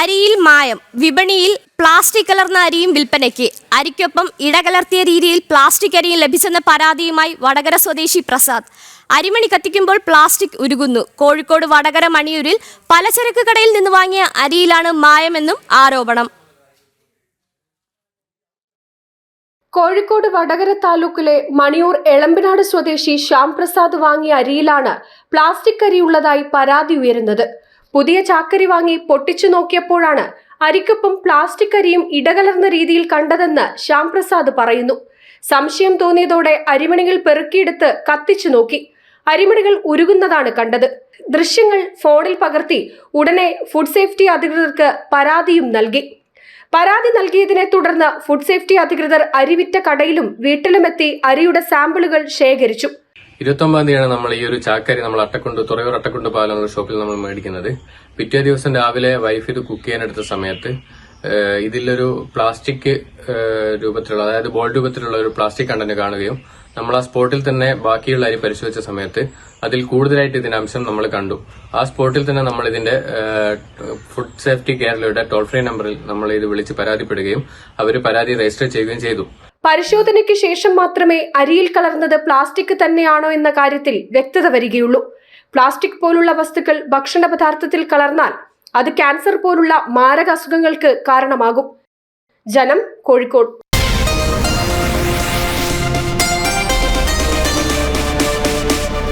അരിയിൽ മായം വിപണിയിൽ പ്ലാസ്റ്റിക് കലർന്ന അരിയും വിൽപ്പനയ്ക്ക്. അരിക്കൊപ്പം ഇടകലർത്തിയ രീതിയിൽ പ്ലാസ്റ്റിക് അരിയും ലഭിച്ചെന്ന പരാതിയുമായി വടകര സ്വദേശി പ്രസാദ്. അരിമണി കത്തിക്കുമ്പോൾ പ്ലാസ്റ്റിക് ഉരുകുന്നു. കോഴിക്കോട് വടകര മണിയൂരിൽ പലചരക്ക് കടയിൽ നിന്ന് വാങ്ങിയ അരിയിലാണ് മായമെന്നും ആരോപണം. കോഴിക്കോട് വടകര താലൂക്കിലെ മണിയൂർ എളമ്പനാട് സ്വദേശി ശ്യാം പ്രസാദ് വാങ്ങിയ അരിയിലാണ് പ്ലാസ്റ്റിക് അരി ഉള്ളതായി പരാതി ഉയരുന്നത്. പുതിയ ചാക്കരി വാങ്ങി പൊട്ടിച്ചു നോക്കിയപ്പോഴാണ് അരിക്കപ്പും പ്ലാസ്റ്റിക് അരിയും ഇടകലർന്ന രീതിയിൽ കണ്ടതെന്ന് ശ്യാം പ്രസാദ് പറയുന്നു. സംശയം തോന്നിയതോടെ അരിമണികൾ പെറുക്കിയെടുത്ത് കത്തിച്ചു നോക്കി. അരിമണികൾ ഉരുകുന്നതാണ് കണ്ടത്. ദൃശ്യങ്ങൾ ഫോണിൽ പകർത്തി ഉടനെ ഫുഡ് സേഫ്റ്റി അധികൃതർക്ക് പരാതിയും നൽകി. പരാതി നൽകിയതിനെ തുടർന്ന് ഫുഡ് സേഫ്റ്റി അധികൃതർ അരിവിറ്റ കടയിലും വീട്ടിലുമെത്തി അരിയുടെ സാമ്പിളുകൾ ശേഖരിച്ചു. ഇരുപത്തൊമ്പതാം തീയതിയാണ് നമ്മൾ ഈ ഒരു ചാക്കരി നമ്മൾ അട്ടക്കുണ്ട് തുറയൂർ അട്ടക്കുണ്ട് പാലം എന്ന ഷോപ്പിൽ നമ്മൾ മേടിക്കുന്നത്. പിറ്റേ ദിവസം രാവിലെ വൈഫ് ഇത് കുക്ക് ചെയ്യാനെടുത്ത സമയത്ത് ഇതിലൊരു പ്ലാസ്റ്റിക് രൂപത്തിലുള്ള അതായത് ബോൾ രൂപത്തിലുള്ള ഒരു പ്ലാസ്റ്റിക് കണ്ടന്റ് കാണുകയും നമ്മൾ ആ സ്പോട്ടിൽ തന്നെ ബാക്കിയുള്ള അരി പരിശോധിച്ച സമയത്ത് അതിൽ കൂടുതലായിട്ട് ഇതിന്റെ അംശം നമ്മൾ കണ്ടു. ആ സ്പോട്ടിൽ തന്നെ നമ്മൾ ഇതിന്റെ ഫുഡ് സേഫ്റ്റി കേരളയുടെ ടോൾ ഫ്രീ നമ്പറിൽ നമ്മൾ ഇത് വിളിച്ച് പരാതിപ്പെടുകയും അവർ പരാതി രജിസ്റ്റർ ചെയ്യുകയും ചെയ്തു. പരിശോധനയ്ക്ക് ശേഷം മാത്രമേ അരിയിൽ കലർന്നത് പ്ലാസ്റ്റിക് തന്നെയാണോ എന്ന കാര്യത്തിൽ വ്യക്തത വരികയുള്ളൂ. പ്ലാസ്റ്റിക് പോലുള്ള വസ്തുക്കൾ ഭക്ഷണ പദാർത്ഥത്തിൽ കലർന്നാൽ അത് ക്യാൻസർ പോലുള്ള മാരക അസുഖങ്ങൾക്ക് കാരണമാകും. ജനം കോഴിക്കോട്